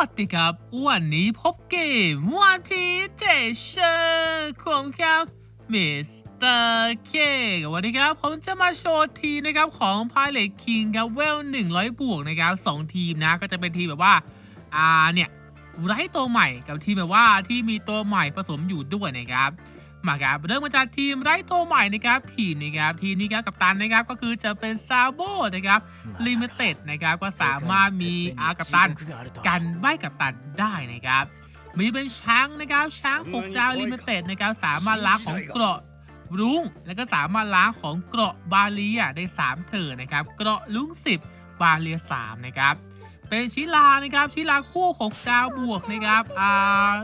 วัสดีครับ วันนี้พบเกมวันพีเทเชอร์ของครับมิสเตอร์เควันนี้ครับ ผมจะมาโชว์ทีนะครับ ของ Pilot King ครับเวล100 บวกนะครับสองทีมนะ ก็จะเป็นทีมแบบว่า อ่าเนี่ย ไร้ตัวใหม่กับทีมแบบว่าที่มีตัวใหม่ผสมอยู่ด้วยนะครับ มาครับเริ่มมาจากทีมไร้ตัวใหม่นะครับทีมนะครับทีมนี้ครับกับตันนะครับก็คือจะเป็นซาโบนะครับลิมิเต็ดนะครับก็สามารถมีอากับตันกันใบกับตันได้นะครับมีเป็นช้างนะครับช้าง6ดาวลิมิเต็ดนะครับสามารถล้างของเกราะรุ้งแล้วก็สามารถล้างของเกราะบาเลียได้3เถิดนะครับเกราะลุง10 บาเลีย3นะครับเป็นชิลานะครับชิลาคู่ 6 ดาวบวกนะครับอ่า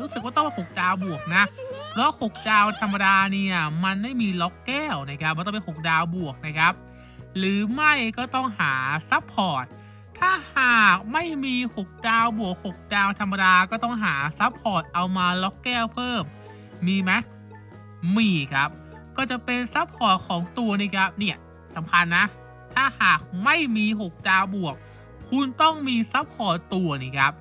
รู้สึกว่าต้อง6ดาวบวกนะ เพราะ6ดาวธรรมดาเนี่ยมันไม่มีล็อกแก้วนะครับ มันต้องเป็น 6 ดาวบวกนะครับ หรือไม่ก็ต้องหาซับพอร์ตถ้าหากไม่มี 6 ดาวบวก 6 ดาวธรรมดาก็ต้องหาซับพอร์ตเอามาล็อกแก้วเพิ่ม มีไหมมีครับ ก็จะเป็นซับพอร์ตของตัวนี่ครับเนี่ยสำคัญนะ ถ้าหากไม่มี 6 ดาวบวก คุณต้องมีซับพอร์ตตัวนี่ครับ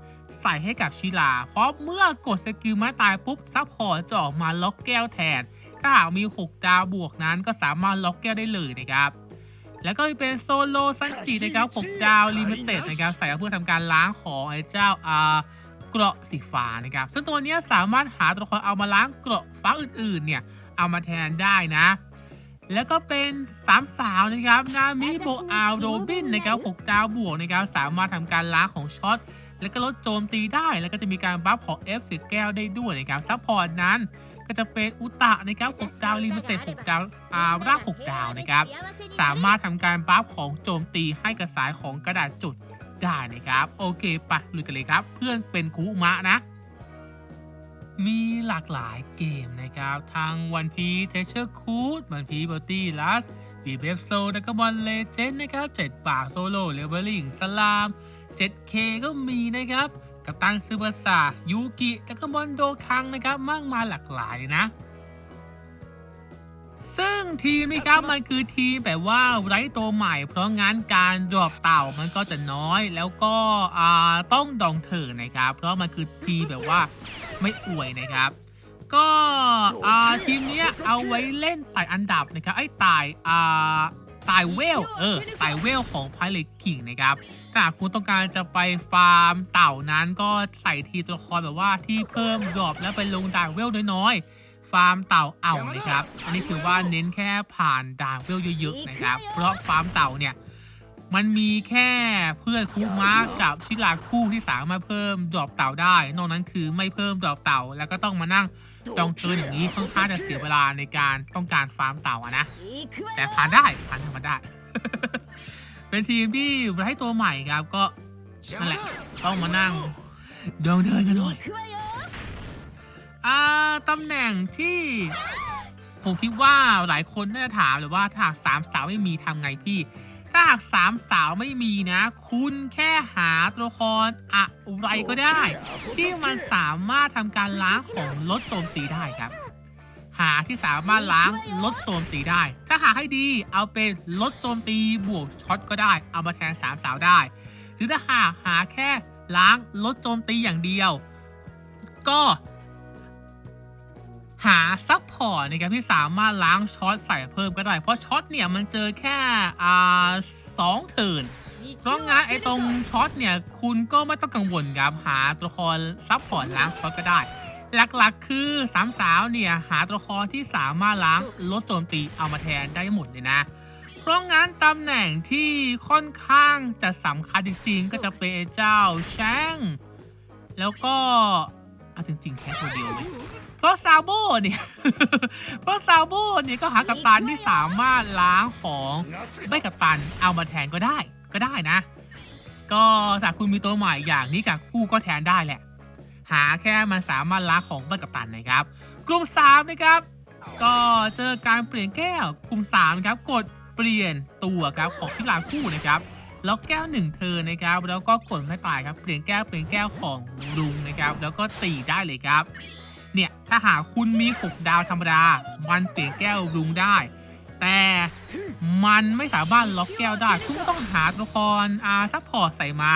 ใส่ให้กับชิลา เพราะเมื่อกดสกิลไม้ตายปุ๊บซับพอร์ตจะออกมาล็อกแก้วแทน ถ้าหากมี 6 ดาวบวกนั้นก็สามารถล็อกแก้วได้เลยนะครับ แล้วก็เป็นโซโลซันจินะครับ 6 ดาวลิมิเต็ดนะครับ ใส่เพื่อทำการล้างของไอ้เจ้าอ่าเกราะสีฟ้านะครับ ซึ่งตัวเนี้ยสามารถหาตัวละครเอามาล้างเกราะฟ้าอื่นๆ เนี่ยเอามาแทนได้นะแล้วก็เป็นสามสาวนะครับ นามิโบอาโรบินนะครับ6ดาวบวกนะครับ สามารถทำการล้างของช็อต แล้วก็ลดโจมตีได้ แล้วก็จะมีการบัฟของเอฟเฟกแก้วได้ด้วยนะครับซัพพอร์ตนั้น ก็จะเป็นอุตะนะครับ6ดาวลิมิเต็ด6ดาวอาร่าก6ดาวนะครับ สามารถทำการบัฟของโจมตีให้กระสายของกระดาษจุดได้นะครับ โอเคปะลุยกันเลยครับ เพื่อนเป็นคุมะนะ มีหลากหลายเกมนะครับ ทางวันพีเทเชอร์คูดวันพีบอตี้ลัสบีเบฟโซแล้วก็บอลเลเจนนะครับเจ็ดปากโซโล่เลเวลลิงสลาม 7K ก็มีนะครับ กับตันซูเปอร์ซายูกิแล้วก็บอลโดคังนะครับ มากมายหลากหลายนะ ซึ่งทีมนี้ครับมันคือทีมแบบว่าไร้ตัวใหม่ เพราะงั้นการดรอปเต่ามันก็จะน้อย แล้วก็ต้องดองเถิดนะครับ เพราะมันคือทีมแบบว่าไม่อวยนะครับก็ทีมนี้เอาไว้เล่นไต่อันดับนะครับไอ้ไต่ ไต่เวล เออไต่เวลของ Pilot King นะครับ ถ้าหากคุณต้องการจะไปฟาร์มเต่านั้นก็ใส่ทีมตัวละครแบบว่าที่เพิ่มดรอปแล้วไปลงด่านเวลน้อยๆ ฟาร์มเต่าเอานะครับ อันนี้คือว่าเน้นแค่ผ่านด่านเวลเยอะๆนะครับ เพราะฟาร์มเต่าเนี่ยมันมีแค่เพื่อนคูมากับชิลาคู่ที่สามารถเพิ่มดรอปเต่าได้ นอกนั้นคือไม่เพิ่มดรอปเต่าแล้วก็ต้องมานั่ง จองเทินอย่างนี้ค่อนข้างจะเสียเวลาในการต้องการฟาร์มเต่าอะนะ แต่ผ่านได้ผ่านธรรมดาเป็นทีมที่ไร้ตัวใหม่ครับก็นั่นแหละต้องมานั่งเดินเดินกันหน่อยอ่าตำแหน่งที่ผมคิดว่าหลายคนน่าจะถามเลยว่าถ้าหากสามสาวไม่มีทำไงพี่ ถ้าหากสามสาวไม่มีนะ คุณแค่หาตัวละครอะไรก็ได้ ที่มันสามารถทำการล้างของลดโจมตีได้ครับ หาที่สามารถล้างลดโจมตีได้ ถ้าหาให้ดีเอาเป็นลดโจมตีบวกช็อตก็ได้ เอามาแทนสามสาวได้ หรือถ้าหากหาแค่ล้างลดโจมตีอย่างเดียว ก็ หาซับพอร์ตนะครับที่สามารถล้างช็อตใส่เพิ่มก็ได้ เพราะช็อตเนี่ยมันเจอแค่อ่าสองเทิร์นเพราะงั้นไอ้ตรงช็อตเนี่ยคุณก็ไม่ต้องกังวลครับหาตัวละครซับพอร์ตล้างช็อตก็ได้ หลักๆคือสามสาวเนี่ยหาตัวละครที่สามารถล้างลดโจมตีเอามาแทนได้หมดเลยนะเพราะงั้นตำแหน่งที่ค่อนข้างจะสำคัญจริงๆ ก็จะเป็นไอ้เจ้าแชงแล้วก็เอาจริงๆแชงตัวเดียวเลย เพราะซาโบเนี่ย เพราะซาโบเนี่ยก็หากัปตันที่สามารถล้างของไม่กัปตันเอามาแทนก็ได้ ก็ได้นะ ก็ถ้าคุณมีตัวใหม่อย่างนี้กับคู่ก็แทนได้แหละ หาแค่มันสามารถล้างของไม่กัปตันนะครับ กลุ่ม3นะครับ ก็เจอการเปลี่ยนแก้วกลุ่ม3นะครับกดเปลี่ยนตัวครับของที่ลาคู่นะครับแล้วแก้วหนึ่งเธอนะครับ แล้วก็กดไม่ตายครับ เปลี่ยนแก้วเปลี่ยนแก้วของลุงนะครับ แล้วก็ตีได้เลยครับ เนี่ยถ้าหากคุณมีหกดาวธรรมดา มันเปลี่ยนแก้วลุงได้ แต่มันไม่สามารถล็อกแก้วได้ คุณก็ต้องหาตัวละครอาซัพพอร์ตใส่มา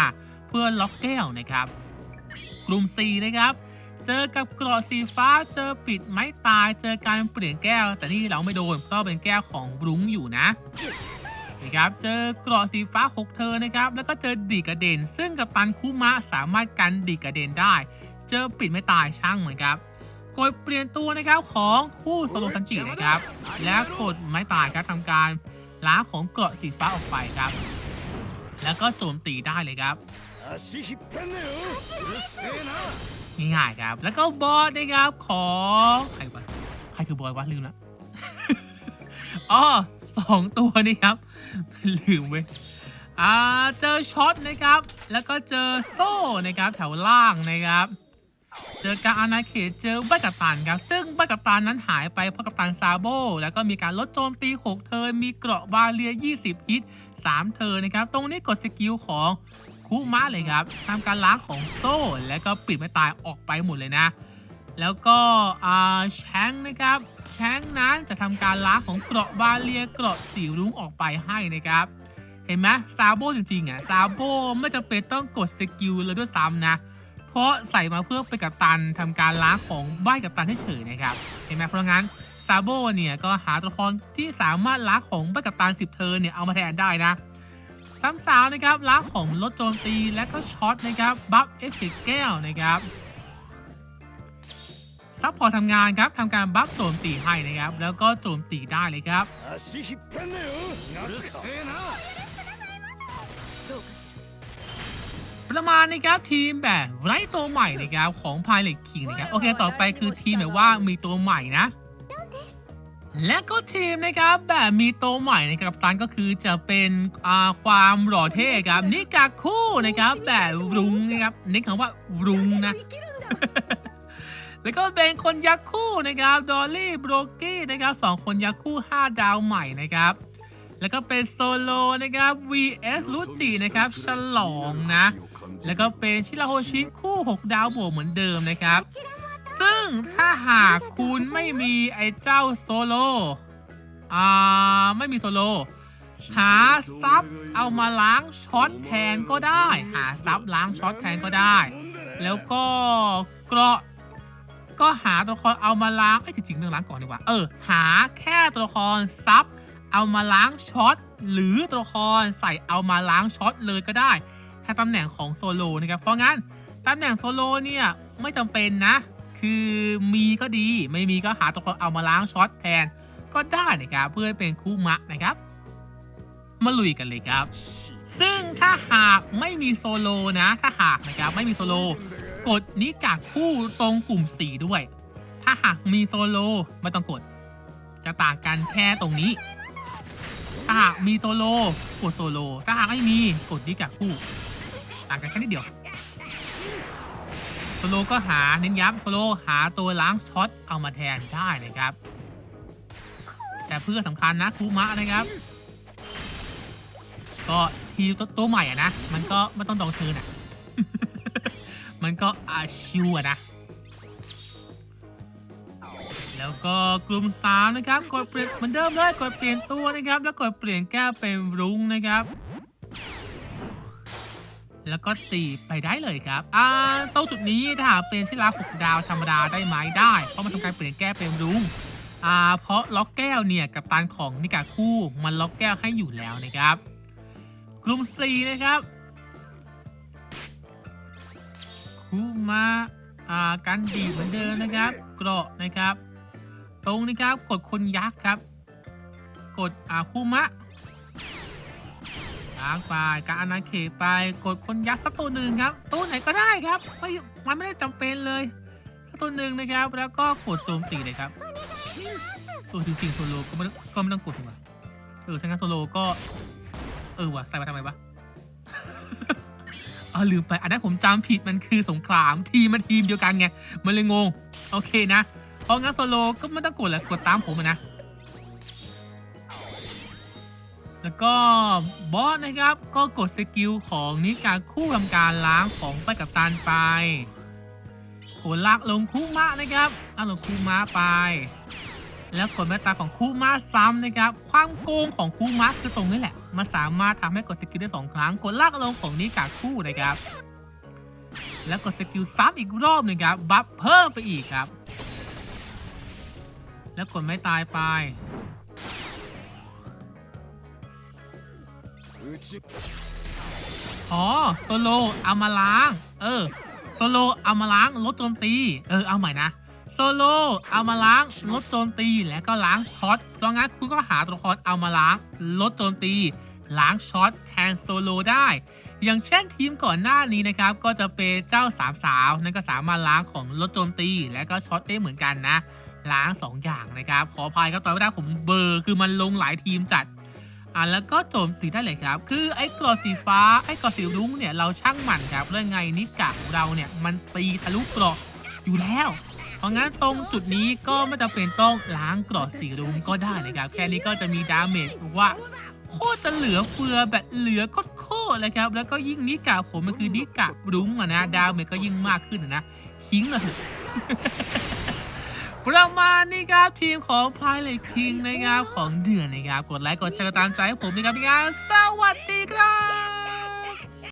เพื่อล็อกแก้วนะครับ กลุ่ม C นะครับ เจอกับกราะสีฟ้าเจอปิดไม้ตายเจอการเปลี่ยนแก้ว แต่นี่เราไม่โดนเพราะเป็นแก้วของรุ้งอยู่นะนะครับเจอกราะสีฟ้า6เธอนะครับ แล้วก็เจอดีกระเด็น ซึ่งกับตันคุมะสามารถกันดีกระเด็นได้ เจอปิดไม่ตายช่างเหมือนครับ กดเปลี่ยนตัวนะครับของคู่โซโลซันจินะครับ และกดไม้ตายครับทำการล้าของเกาะสีฟ้าออกไปครับ แล้วก็โจมตีได้เลยครับง่ายๆครับ แล้วก็บอสนะครับของใครวะใครคือบอสวะลืมละอ๋อสองตัวนี่ครับลืมเว้ยอ่าเจอช็อตนะครับ แล้วก็เจอโซ่นะครับแถวล่างนะครับ เจอการอาณาเขตเจอบัตกัปตันครับ ซึ่งบัตกัปตันนั้นหายไปเพราะกัปตันซาโบ แล้วก็มีการลดโจมตี 6 เทิร์นมีเกราะบาเรีย 20 ฮิต 3 เทิร์นนะครับ ตรงนี้กดสกิลของคุมะเลยครับทำการล้างของโซ่ แล้วก็ปิดไม่ตายออกไปหมดเลยนะ แล้วก็แชงนะครับ แชงนั้นจะทำการล้างของเกราะบาเรียเกราะสีรุ้งออกไปให้นะครับเห็นไหมซาโบจริงๆอะซาโบไม่จำเป็นต้องกดสกิลเลยด้วยซ้ำนะ เพราะใส่มาเพื่อเป็นกัปตันทำการล้างของบ้านกัปตันเฉยๆนะครับ เห็นไหมเพราะงั้นซาโบเนี่ยก็หาตัวละครที่สามารถล้างของบ้านกัปตัน10เทิร์นเนี่ยเอามาแทนได้นะซ้ำสาวนะครับล้างของลดโจมตีและก็ช็อตนะครับบัฟเอฟเฟกแก้วนะครับซัพพอร์ตทำงานครับทำการบัฟโจมตีให้นะครับ แล้วก็โจมตีได้เลยครับ ประมาณนะครับทีมแบบไร้ตัวใหม่นะครับของ Pilot King นะครับโอเคต่อไปคือทีมแบบว่ามีตัวใหม่นะ และก็ทีมนะครับแบบมีตัวใหม่นะครับตันก็คือจะเป็นความหล่อเท่ครับนิกาคู่นะครับแบบรุงนะครับนิกคำว่ารุงนะแล้วก็เป็นคนยักษ์คู่นะครับดอลลี่โบรกี้นะครับสองคนยักษ์คู่ 5 ดาวใหม่นะครับ แล้วก็เป็นโซโลนะครับ vs ลูจินะครับ ฉลองนะ แล้วก็เป็นชิราโฮชิคู่ 6 ดาวบวกเหมือนเดิมนะครับ ซึ่งถ้าหากคุณไม่มีไอ้เจ้าโซโลอ่าไม่มีโซโล หาซับเอามาล้างช็อตแทนก็ได้ หาซับล้างช็อตแทนก็ได้ แล้วก็เกราะก็หาตัวละครเอามาล้างไอ้จริงๆเรื่องล้างก่อนดีกว่า เออ หาแค่ตัวละครซับเอามาล้างช็อตหรือตัวละครใส่เอามาล้างช็อตเลยก็ได้ แทนตำแหน่งของโซโลนะครับ เพราะงั้นตำแหน่งโซโลเนี่ยไม่จำเป็นนะ คือมีก็ดีไม่มีก็หาตัวครเอามาล้างช็อตแทน ก็ได้นะครับเพื่อเป็นคู่มะนะครับ มาลุยกันเลยครับ ซึ่งถ้าหากไม่มีโซโลนะ ถ้าหากนะครับไม่มีโซโลกดนิกากคู่ตรงกลุ่มสีด้วย ถ้าหากมีโซโลไม่ต้องกด จะต่างกันแค่ตรงนี้ ถ้าหากมีโซโลกดโซโลถ้าหากไม่มีกดนิกากคู่ ต่างกันแค่นิดเดียวโซโลก็หาเน้นย้ำโซโลหาตัวล้างช็อตเอามาแทนได้นะครับ แต่เพื่อสำคัญนะคูมะนะครับ ก็ทีตัวตัวใหม่อะนะ มันก็ไม่ต้องดองเทินอะมันก็อาชิวอะนะ แล้วก็กลุ่มสามนะครับ กดเปลี่ยนเหมือนเดิมเลย กดเปลี่ยนตัวนะครับ แล้วกดเปลี่ยนแก้วเป็นรุ้งนะครับ แล้วก็ตีไปได้เลยครับ อ่าตรงจุดนี้ถ้าเป็นที่รับหกดาวธรรมดาได้ไหมได้ เพราะมันทำการเปลี่ยนแก้เป็นรุ้งอ่า เพราะล็อกแก้วเนี่ยกับตันของนิกาคู่มันล็อกแก้วให้อยู่แล้วนะครับ กลุ่มสี่นะครับคูมาอ่าการดีเหมือนเดิมนะครับ เกราะนะครับ ตรงนะครับกดคนยักษ์ครับ กดอ่าคูมะ ล้างไปการอาณาเขตไปกดคนยักษ์สักตัวหนึ่งครับ ตัวไหนก็ได้ครับไม่มันไม่ได้จำเป็นเลยสักตัวหนึ่งนะครับ แล้วก็กดโจมตีเลยครับ ตัวจริงๆโซโลก็ไม่ก็ไม่ต้องกดดีกว่าเออถ้างั้นโซโลก็ เออว่ะใส่มาทำไมวะเออลืมไป อันนั้นผมจำผิดมันคือสงครามทีมมันทีมเดียวกันไง มันเลยงง โอเคนะ เพราะงั้นโซโลก็ไม่ต้องกดแหละกดตามผมนะ แล้วก็บอสนะครับก็กดสกิลของนิกาคู่ทำการล้างของไปกับตานไปกดลากลงคู่มะนะครับลากลงคู่มะไป แล้วกดแม่ตาของคู่ม้าซ้ำนะครับ ความโกงของคู่ม้าคือตรงนี้แหละมันสามารถทำให้กดสกิลได้สองครั้ง กดลากลงของนิกาคู่นะครับ แล้วกดสกิลซ้ำอีกรอบหนึ่งครับบัฟเพิ่มไปอีกครับ แล้วกดไม่ตายไป อ๋อโซโลเอามาล้าง เออโซโลเอามาล้างลดโจมตี เออเอาใหม่นะโซโลเอามาล้างลดโจมตีแล้วก็ล้างช็อตเพราะงั้นคุณก็หาตัวละครเอามาล้างลดโจมตี ล้างช็อตแทนโซโลได้ อย่างเช่นทีมก่อนหน้านี้นะครับ ก็จะเป็นเจ้าสามสาวนั่นก็สามารถล้างของลดโจมตี และก็ช็อตได้เหมือนกันนะ ล้าง 2 อย่างนะครับ ขออภัยครับตอนไม่ได้ผมเบอร์คือมันลงหลายทีมจัด อะแล้วก็โจมตีได้เลยครับ คือไอ้กรอดสีฟ้าไอ้กรอดสีรุ้งเนี่ยเราช่างหมั่นครับเรื่องไงนิกะของเราเนี่ยมันตีทะลุกรออยู่แล้ว เพราะงั้นตรงจุดนี้ก็ไม่จำเป็นต้องล้างกรอดสีรุ้งก็ได้นะครับ แค่นี้ก็จะมีดาเมจว่าโคตรจะเหลือเฟือแบบเหลือโคตรๆเลยครับ แล้วก็ยิ่งนิกะผมมันคือนิกะรุ้งอะนะดาเมจก็ยิ่งมากขึ้นนะคิงเลย ประมาณนี้ครับทีมของ Pilot King นะครับของเดือนนะครับ กดไลค์กดแชร์ตามใจให้ผมนะครับงานสวัสดี